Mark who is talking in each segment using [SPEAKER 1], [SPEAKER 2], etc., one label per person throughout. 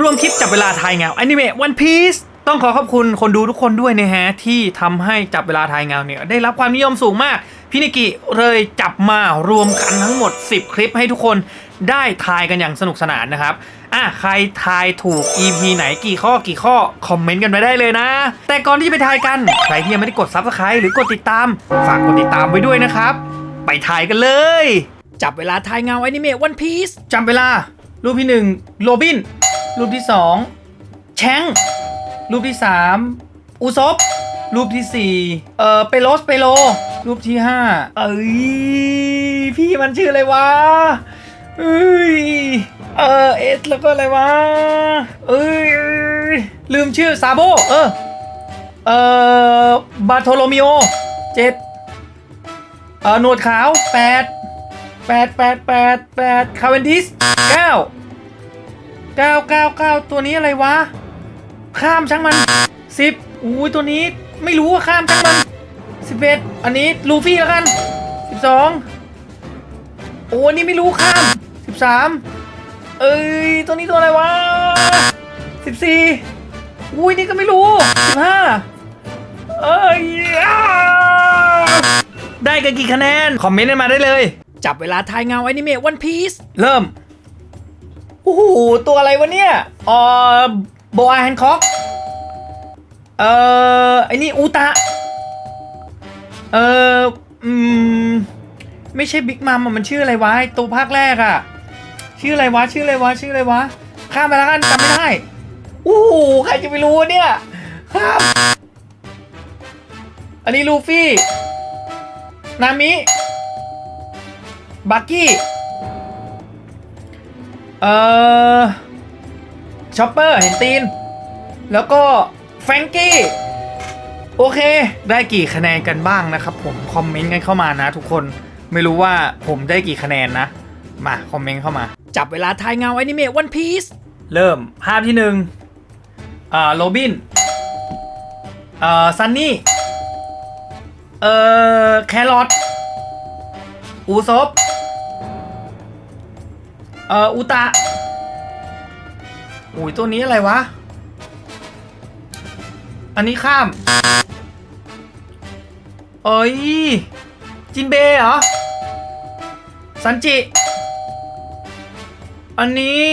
[SPEAKER 1] ร่วมคลิปจับเวลาทายเงาอนิเมะวันพีซต้องขอขอบคุณคนดูทุกคนด้วยนะฮะ ที่ทำให้จับเวลาทายเงาเนี่ย ได้รับความนิยมสูงมาก พี่นิกิเลยจับมารวมกันทั้งหมด 10 คลิปให้ทุกคนได้ทายกันอย่างสนุกสนานนะครับ อะใครทายถูก EP ไหนกี่ข้อกี่ข้อ คอมเมนต์กันไปได้เลยนะ แต่ก่อนที่จะไปทายกัน ใครที่ยังไม่ได้กด Subscribe หรือกดติดตาม ฝากกดติดตามไว้ด้วยนะครับ ไปทายกันเลย จับเวลาทายเงาอนิเมะวันพีซจับเวลารูปที่หนึ่งโรบิน รูปที่สองแชงรูปที่สามอุซบรูปที่สี่เอ่อเปโลสเปโล รูปที่ห้าเอ้ยพี่มันชื่ออะไรวะเอ้ยเออเอสแล้วก็อะไรวะเอ้ยเอ้ยลืมชื่อซาโบเออเอ่อบาโทโลมิโอเจ็ดเอ่อหนวดขาวแปดแปดแปดแปดแปดคาเวนดิสเก้า เก้าเก้าเก้าตัวนี้อะไรวะ ข้ามช่างมันสิบอุ้ยตัวนี้ไม่รู้ว่าข้ามช่างมันสิบเอ็ดอันนี้ลูฟี่แล้วกันสิบสองโอ้อันนี้ไม่รู้ข้ามสิบสามเอ้ยตัวนี้ตัวอะไรวะสิบสี่อุ้ยนี่ก็ไม่รู้สิบห้าเอ้ยได้กันกี่คะแนน คอมเมนต์กันมาได้เลย จับเวลาทายเงาอนิเมะวันพีซเริ่ม โอ้โหตัวอะไรวะเนี่ยเอ่อโบอาแฮนค็อกเอ่อไอ้นี่อูตะเอ่ออืมไม่ใช่บิ๊กมัมมันชื่ออะไรวะตัวภาคแรกอะชื่ออะไรวะชื่ออะไรวะชื่ออะไรวะข้ามไปแล้วกันจำไม่ได้โอ้โหใครจะไปรู้เนี่ยข้ามอันนี้ลูฟี่ นามิ บักกี้ เอ่อชอปเปอร์เห็นตีน แล้วก็แฟรงกี้โอเค ได้กี่คะแนนกันบ้างนะครับผม คอมเมนต์กันเข้ามานะทุกคนไม่รู้ว่าผมได้กี่คะแนนนะ มา คอมเมนต์เข้ามา จับเวลาทายเงาอนิเมะวันพีซเริ่มภาพที่หนึ่งอ่าโรบินเอ่อซันนี่เอ่อแครอทอูซบ เอ่ออุตะอุ้ยตัวนี้อะไรวะ อันนี้ข้าม เอ้ย จินเบเหรอซันจิ อันนี้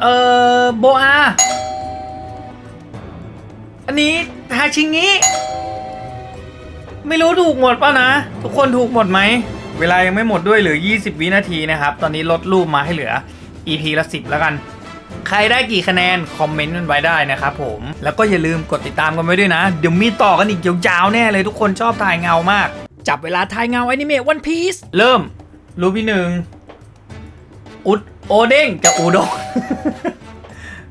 [SPEAKER 1] เอ่อ โบอา อันนี้ฮาชิงิไม่รู้ถูกหมดป่ะนะ ทุกคนถูกหมดไหม เวลายังไม่หมดด้วยเหลือ 20 วินาทีนะครับ ตอนนี้ลดรูปมาให้เหลือ EP ละ 10 แล้วกัน ใครได้กี่คะแนน คอมเมนต์มันไว้ได้นะครับผม แล้วก็อย่าลืมกดติดตามกันไว้ด้วยนะ เดี๋ยวมีต่อกันอีกยาวๆแน่เลยทุกคนชอบถ่ายเงามาก จับเวลาถ่ายเงาอนิเมะวันพีซเริ่ม รูปที่หนึ่งอุดโอเด้งกับอูดง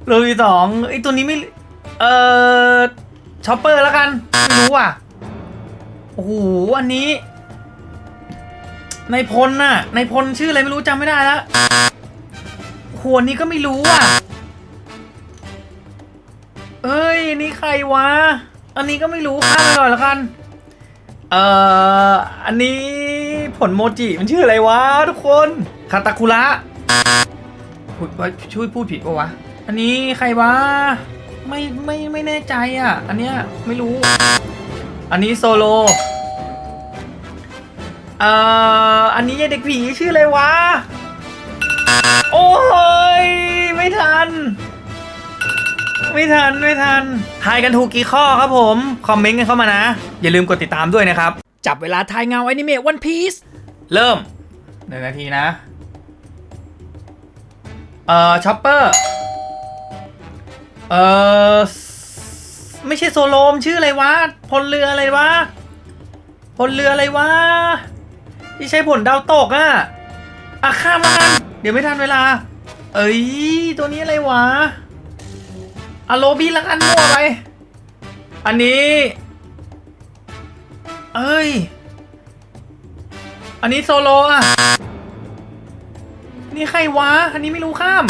[SPEAKER 1] รูปที่สองไอตัวนี้ไม่ เอ่อชอปเปอร์แล้วกัน ไม่รู้อะโอ้โหอันนี้ ในพลน่ะในพลชื่ออะไรไม่รู้จำไม่ได้แล้วขวดนี้ก็ไม่รู้อะเอ้ย นี่ใครวะ อันนี้ก็ไม่รู้ข้ามไปก่อนแล้วกัน เอ่อ อันนี้ผลโมจิมันชื่ออะไรวะทุกคนคาตาคุระพูดช่วยพูดผิดปะวะ อันนี้ใครวะ ไม่ไม่ไม่แน่ใจอะ อันเนี้ยไม่รู้ อันนี้โซโล เอ่อ อันนี้เด็กผีชื่ออะไรวะ โอ้ย ไม่ทัน ไม่ทัน ไม่ทัน ทายกันถูกกี่ข้อครับผม คอมเมนต์กันเข้ามานะ อย่าลืมกดติดตามด้วยนะครับ จับเวลาทายเงาอนิเมะวันพีซเริ่มหนึ่งนาทีนะ เอ่อชอปเปอร์ เอ่อ ไม่ใช่โซโลมชื่ออะไรวะ พลเรืออะไรวะ พลเรืออะไรวะ ที่ใช้ผลดาวตกอะอะข้ามแล้วกัน เดี๋ยวไม่ทันเวลา เอ้ย ตัวนี้อะไรวะอะโลบี้ละกันมั่วไป อันนี้ เอ้ย อันนี้โซโลอะนี่ใครวะ อันนี้ไม่รู้ข้าม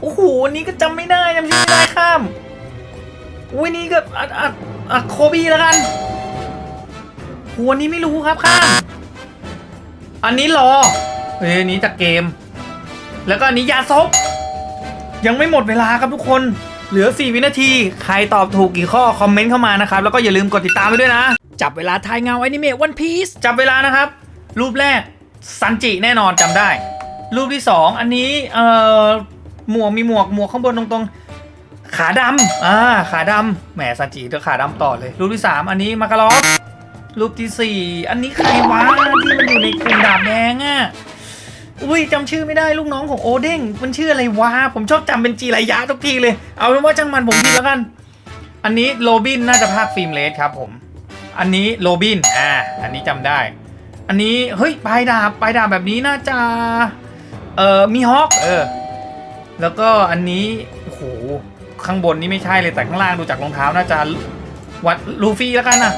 [SPEAKER 1] โอ้โห อันนี้ก็จำไม่ได้จำชื่อไม่ได้ข้าม อุ้ยนี่ก็อัดอัดอัดโคบีแล้วกัน วนี้ไม่รู้ครับข้ามอันนี้รอเฮ้ยอันนี้จากเกม แล้วก็อันนี้ยาซบยังไม่หมดเวลาครับทุกคน เหลือ 4 วินาที ใครตอบถูกกี่ข้อ คอมเมนต์เข้ามานะครับ แล้วก็อย่าลืมกดติดตามไปด้วยนะ จับเวลาทายเงาอนิเมะวันพีซจับเวลานะครับ รูปแรกซันจิแน่นอนจำได้ รูปที่ 2 อันนี้เอ่อหมวกมีหมวกหมวกข้างบนตรงๆ ขาดำอ่าขาดำแหมซันจิเดี๋ยวขาดำต่อเลย รูปที่ 3 อันนี้มาการอฟ รูปที่สี่อันนี้ใครวะที่มันอยู่ในกลุ่มดาบแดงอะอุ้ยจำชื่อไม่ได้ลูกน้องของโอเด้งมันชื่ออะไรวะผมชอบจำเป็นจีรายะทุกทีเลย เอาเป็นว่าจังมันผมผิดแล้วกัน อันนี้โรบินน่าจะภาคฟิล์มเลสครับผม อันนี้โรบินอ่าอันนี้จำได้ อันนี้เฮ้ยปลายดาบปลายดาบแบบนี้น่าจะเอ่อมีฮอคเออแล้วก็อันนี้โอ้โหข้างบนนี่ไม่ใช่เลยแต่ข้างล่างดูจากรองเท้าน่าจะวัดลูฟี่แล้วกันนะ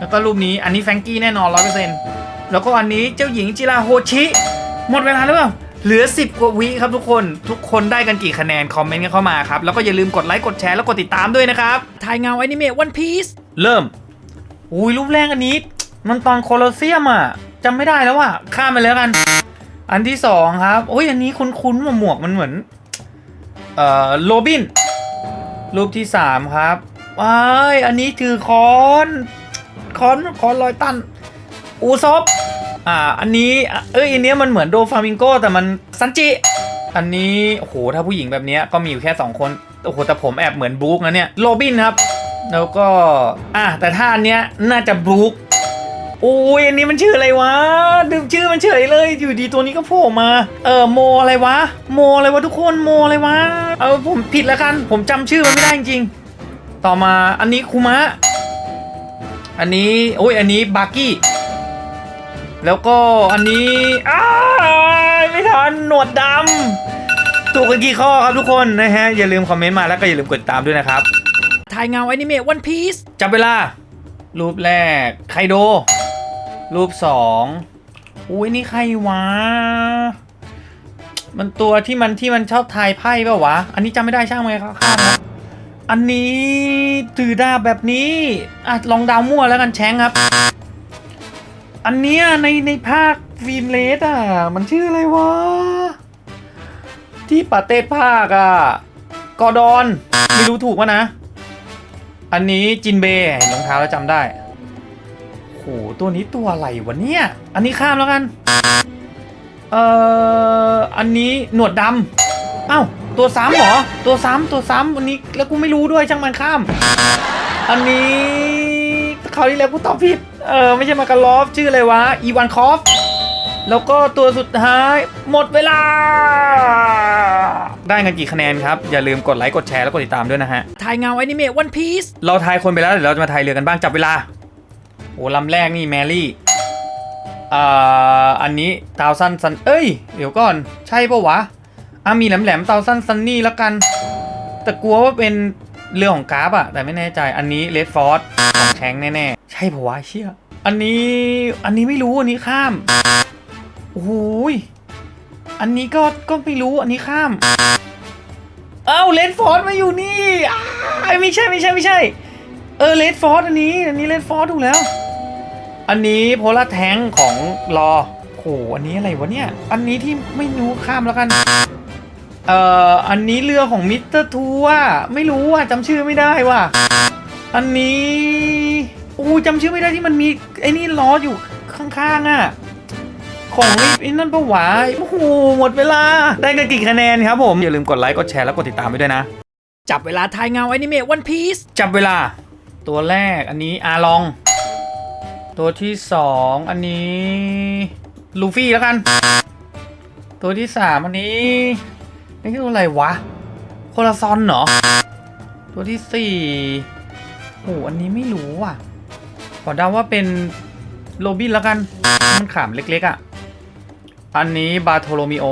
[SPEAKER 1] แล้วก็รูปนี้อันนี้แฟรงกี้แน่นอนร้อยเปอร์เซ็นต์แล้วก็อันนี้เจ้าหญิงจิราโฮชิ หมดเวลาหรือเปล่าเหลือ 10 กว่าวิครับทุกคนทุกคนได้กันกี่คะแนน คอมเมนต์กันเข้ามาครับ แล้วก็อย่าลืมกดไลค์กดแชร์แล้วกดติดตามด้วยนะครับทายเงาอนิเมะวันพีซเริ่ม อุ้ยรูปแรกอันนี้ มันตอนโคลอสเซียมอะจำไม่ได้แล้วว่ะข้ามไปแล้วกัน อันที่สองครับโอ้ยอันนี้คุ้นๆว่าหมวกมันเหมือนเอ่อโรบินรูปที่สามครับว้ายอันนี้ถือค้อน คอนคอนลอยตันอูซอบอ่า อันนี้เอ้ยอันนี้มันเหมือนโดฟามิงโกแต่มันซันจิ อันนี้โอ้โหถ้าผู้หญิงแบบนี้ก็มีอยู่แค่ 2 คนโอ้โหแต่ผมแอบเหมือนบรู๊คนะเนี่ยโรบินครับ แล้วก็ อะแต่ถ้าอันเนี้ยน่าจะบรู๊คโอ้ยอันนี้มันชื่ออะไรวะดึมชื่อมันเฉยเลยอยู่ดีตัวนี้ก็โผล่มา เออโมอะไรวะ โมอะไรวะทุกคนโมอะไรวะ เอาผมผิดแล้วกัน ผมจำชื่อมันไม่ได้จริงๆต่อมาอันนี้คุมะ อันนี้โอ้ยอันนี้บาร์กี้แล้วก็อันนี้อ้ายไม่ทันหนวดดำถูกกันกี่ข้อครับทุกคนนะฮะ อย่าลืมคอมเมนต์มาแล้วก็อย่าลืมกดติดตามด้วยนะครับทายเงาอนิเมะวันพีซจับเวลา รูปแรกไคโด รูปสองอุ้ยนี่ใครวะ มันตัวที่มันที่มันชอบทายไพ่เปล่าวะ อันนี้จำไม่ได้ช่างไหมครับข้ามครับ อันนี้ถือดาบแบบนี้อะลองดาวมั่วแล้วกันแชงครับ อันเนี้ยในในภาคฟิล์มเลสอะ มันชื่ออะไรวะ ที่ปาเต้ภาคอะ กอดอน ไม่รู้ถูกวะนะ อันนี้จินเบย์รองเท้าแล้วจำได้โหตัวนี้ตัวอะไรวะเนี่ย อันนี้ข้ามแล้วกัน เอ่อ อันนี้หนวดดำ เอ้า ตัวซ้ำเหรอ ตัวซ้ำตัวซ้ำอันนี้แล้วกูไม่รู้ด้วยช่างมันข้าม อันนี้คราวที่แล้วกูตอบผิด เออไม่ใช่มาการลอฟชื่ออะไรวะ อีวานคอฟ แล้วก็ตัวสุดท้าย หมดเวลา ได้กันกี่คะแนนครับ อย่าลืมกดไลค์กดแชร์แล้วกดติดตามด้วยนะฮะทายเงาอนิเมะวันพีซเราทายคนไปแล้วเดี๋ยวเราจะมาทายเรือกันบ้างจับเวลา โอ้ลำแรกนี่แมรี่อ่าอันนี้ตาวซันซันเอ้ย เดี๋ยวก่อน ใช่ปะวะ อะมีแหลมแหลมตาวซันซันนี่แล้วกัน แต่กลัวว่าเป็นเรือของกราฟอะแต่ไม่แน่ใจอันนี้เลดฟอร์ดของแชงแน่ๆ ใช่ปะวะเชี่ยอันนี้อันนี้ไม่รู้อันนี้ข้ามโอ้โหยอันนี้ก็ก็ไม่รู้อันนี้ข้ามเอ้าเลดฟอร์ดมาอยู่นี่อ้าไม่ใช่ไม่ใช่ไม่ใช่ เออเลดฟอร์ดอันนี้ อันนี้เลดฟอร์ดถูกแล้ว อันนี้โพลาแทงของรอโหอันนี้อะไรวะเนี่ย อันนี้ที่ไม่รู้ข้ามแล้วกัน เอ่ออันนี้เรือของมิสเตอร์ทัวร์ไม่รู้อะจำชื่อไม่ได้ว่ะอันนี้อู้จำชื่อไม่ได้ที่มันมีไอ้นี่ล้ออยู่ข้างๆอะของไอ้ไอ้นั่นปะวะโอ้โหหมดเวลา ได้กันกี่คะแนนครับผม อย่าลืมกดไลค์กดแชร์แล้วกดติดตามไปด้วยนะ จับเวลาทายเงาอนิเมะวันพีซจับเวลา ตัวแรกอันนี้อาลอง ตัวที่สองอันนี้ลูฟี่แล้วกัน ตัวที่สามอันนี้ นี่คืออะไรวะ โคลาซอนเหรอ ตัวที่สี่โอ้อันนี้ไม่รู้ว่ะ ขอเดาว่าเป็นโรบินแล้วกัน มันขามเล็กๆอะ อันนี้บาโทโลมิโอ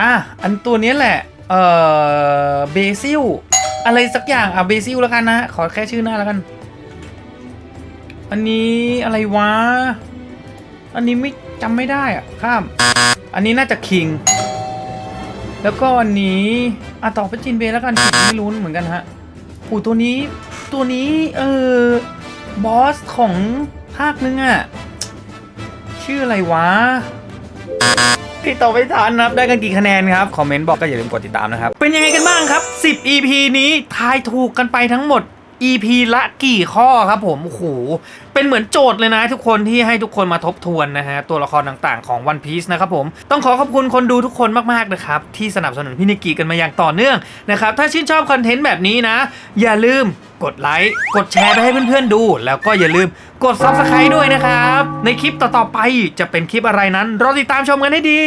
[SPEAKER 1] อะ อันตัวนี้แหละ เอ่อ เบซิล อะไรสักอย่าง อะ เบซิลแล้วกันนะ ขอแค่ชื่อหน้าแล้วกัน อันนี้อะไรวะ อันนี้ไม่จำไม่ได้อะ ข้าม อันนี้น่าจะคิง แล้วก็อันนี้อะต่อไปจินเบย์แล้วกันผมไม่รู้เหมือนกันฮะอูตัวนี้ตัวนี้เออบอสของภาคนึงอะชื่ออะไรวะพี่ตอบไม่ทันนะครับ ได้กันกี่คะแนนครับ คอมเมนต์บอกก็อย่าลืมกดติดตามนะครับ เป็นยังไงกันบ้างครับ 10 EP นี้ทายถูกกันไปทั้งหมด EP ละกี่ข้อครับผมโอ้โหเป็นเหมือนโจทย์เลยนะทุกคนที่ให้ทุกคนมาทบทวนนะฮะ ตัวละครต่างๆของ One Piece นะครับผมต้องขอขอบคุณคนดูทุกคนมากๆนะครับ ที่สนับสนุนพี่นิกกี้กันมาอย่างต่อเนื่องนะครับ ถ้าชื่นชอบคอนเทนต์แบบนี้นะ อย่าลืมกดไลค์กดแชร์ไปให้เพื่อนๆดู แล้วก็อย่าลืมกด Subscribe ด้วยนะครับ ในคลิปต่อๆไปจะเป็นคลิปอะไรนั้นรอติดตามชมกันให้ดี